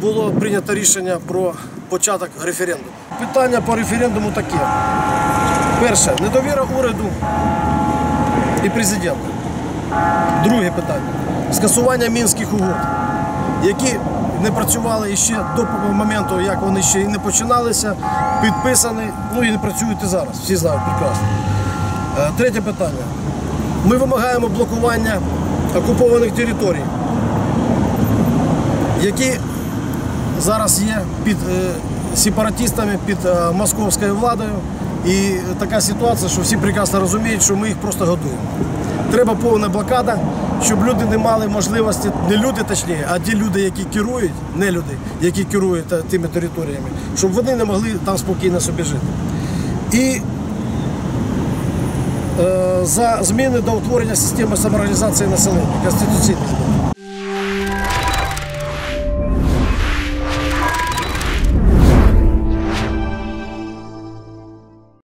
Було прийнято рішення про початок референдуму. Питання по референдуму таке. Перше, недовіра уряду і президента. Друге питання скасування мінських угод, які не працювали ще до моменту, як вони ще і не починалися, підписані, ну і не працюють і зараз. Всі знають прекрасно. Е, Третє питання. Ми вимагаємо блокування окупованих територій, які зараз є під е, сепаратистами, під е, московською владою. І така ситуація, що всі прекрасно розуміють, що ми їх просто годуємо. Треба повна блокада, щоб люди не мали можливості, не люди точніше, а ті люди, які керують, не люди, які керують тими територіями, щоб вони не могли там спокійно собі жити. І за зміни до утворення системи самореалізації населення, конституційних.